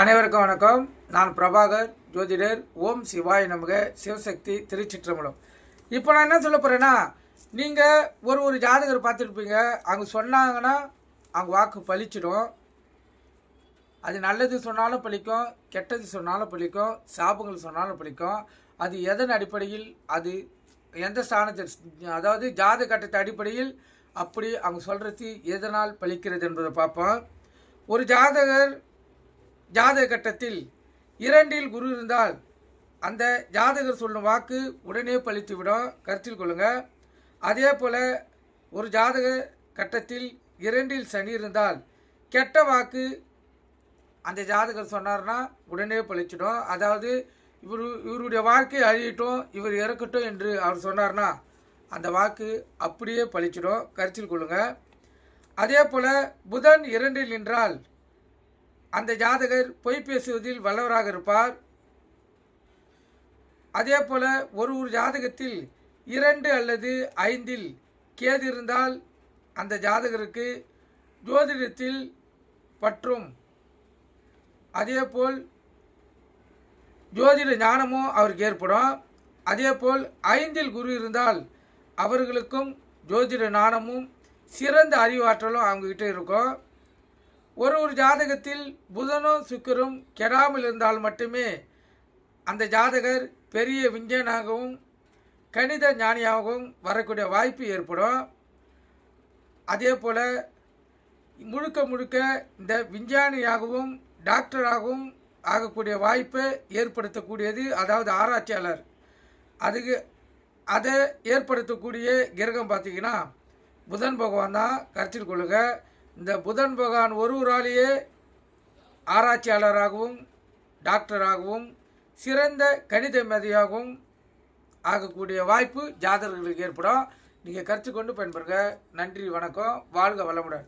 அனைவருக்கும் வணக்கம். நான் பிரபாகர் ஜோதிடர் ஓம் சிவாய் நமக சிவசக்தி திருச்சிற்றம்பலம். இப்போ நான் என்ன சொல்ல போகிறேன்னா நீங்கள் ஒரு ஒரு ஜாதகர் பார்த்துருப்பீங்க அவங்க சொன்னாங்கன்னா அவங்க வாக்கு பலிச்சிடும் அது நல்லது சொன்னாலும் பலிக்கும் கெட்டது சொன்னாலும் பழிக்கும் சாபங்கள் சொன்னாலும் பலிக்கும் அது எதன் அடிப்படையில்? அது எந்த ஸ்தானத்தில் அதாவது ஜாத கட்டத்தை அடிப்படையில் அப்படி அவங்க சொல்கிறது எதனால் பலிக்கிறது என்பதை பார்ப்போம். ஒரு ஜாதகர் ஜாதக கட்டத்தில் இரண்டில் குரு இருந்தால் அந்த ஜாதகர் சொல்லும் வாக்கு உடனே பழித்துவிடும். கருத்தில் கொள்ளுங்கள் அதே போல் ஒரு ஜாதக கட்டத்தில் இரண்டில் சனி இருந்தால் கெட்ட வாக்கு அந்த ஜாதகர் சொன்னார்னா உடனே பழிச்சிடும். அதாவது இவர் இவருடைய வாழ்க்கை அழியட்டும் இவர் இறக்கட்டும் என்று அவர் சொன்னார்னா அந்த வாக்கு அப்படியே பழிச்சிடும். கருத்தில் கொள்ளுங்கள் அதே போல் புதன் இரண்டில் நின்றால் அந்த ஜாதகர் பொய் பேசுவதில் வல்லவராக இருப்பார். அதே போல் ஒரு ஒரு ஜாதகத்தில் இரண்டு அல்லது ஐந்தில் கேது இருந்தால் அந்த ஜாதகருக்கு ஜோதிடத்தில் பற்றும். அதேபோல் ஜோதிட ஞானமும் அவருக்கு ஏற்படும். அதேபோல் ஐந்தில் குரு இருந்தால் அவர்களுக்கும் ஜோதிட ஞானமும் சிறந்த அறிவாற்றலும் அவங்கக்கிட்ட இருக்கும். ஒரு ஒரு ஜாதகத்தில் புதனும் சுக்கரும் கெடாமல் இருந்தால் மட்டுமே அந்த ஜாதகர் பெரிய விஞ்ஞானாகவும் கணித ஞானியாகவும் வரக்கூடிய வாய்ப்பு ஏற்படும். அதே போல் முழுக்க முழுக்க இந்த விஞ்ஞானியாகவும் டாக்டராகவும் ஆகக்கூடிய வாய்ப்பை ஏற்படுத்தக்கூடியது அதாவது ஆராய்ச்சியாளர். அதுக்கு அதை ஏற்படுத்தக்கூடிய கிரகம் பார்த்தீங்கன்னா புதன் பகவான் தான். கருத்தில் கொள்ளுங்கள் இந்த புதன் பகவான் ஒருவராலேயே ஆராய்ச்சியாளராகவும் டாக்டராகவும் சிறந்த கணித மேதையாகவும் ஆகக்கூடிய வாய்ப்பு ஜாதகர்களுக்கு ஏற்படும். நீங்கள் கருத்து கொண்டு பயன்பெறுங்க. நன்றி வணக்கம். வாழ்க வளமுடன்.